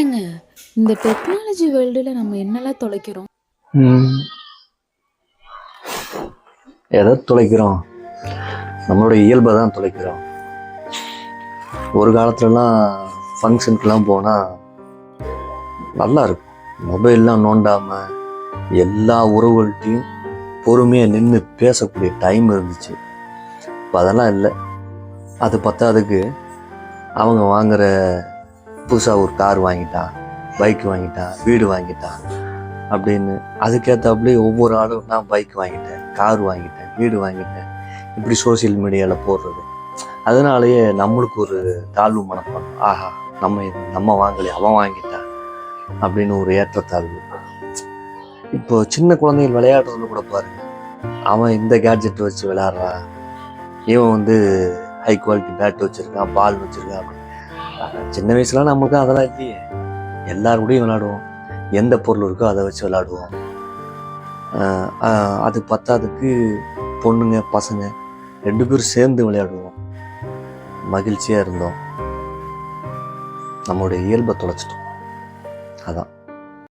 ஏங்க இந்த டெக்னாலஜி வேர்ல்டுல நம்ம என்னெல்லாம் தொலைக்கிறோம்? எதை தொலைக்கிறோம்? நம்மளோட இயல்பை தான் தொலைக்கிறோம். ஒரு காலத்துலலாம் ஃபங்க்ஷனுக்குலாம் போனால் நல்லா இருக்கும். மொபைல்லாம் நோண்டாமல் எல்லா உறவுகள்கிட்டையும் பொறுமையாக நின்று பேசக்கூடிய டைம் இருந்துச்சு. இப்போ அதெல்லாம் இல்லை. அது பத்தாதுக்கு அவங்க வாங்குற புதுசாக ஒரு கார் வாங்கிட்டான் பைக் வாங்கிட்டான் வீடு வாங்கிட்டான் அப்படின்னு அதுக்கேற்றாப்புல ஒவ்வொரு ஆளும் நான் பைக் வாங்கிட்டேன் கார் வாங்கிட்டேன் வீடு வாங்கிட்டேன். இப்படி சோஷியல் மீடியாவில் போடுறது. அதனாலேயே நம்மளுக்கு ஒரு தாழ்வு மனப்பான் ஆஹா நம்ம நம்ம வாங்கலையே அவன் வாங்கிட்டான் அப்படின்னு ஒரு ஏற்றத்தாழ்வு. இப்போ சின்ன குழந்தைகள் விளையாடுறதுல கூட பாருங்க. அவன் இந்த கேட்ஜெட் வச்சு விளையாடுறான். இவன் வந்து ஹை குவாலிட்டி பேட் வச்சுருக்கான் பால் வச்சுருக்கான். அப்படின்னு. சின்ன வயசுலாம் நமக்கு அதெல்லாம் இல்லையே. எல்லாரோடையும் விளாடுவோம் எந்த பொருள் இருக்கோ அதை வச்சு விளையாடுவோம். அது பத்தாததுக்கு பொண்ணுங்க பசங்க ரெண்டு பேரும் சேர்ந்து விளையாடுவோம். மகிழ்ச்சியாக இருந்தோம். நம்மளுடைய இயல்பை தொலைச்சிட்டோம். அதான்.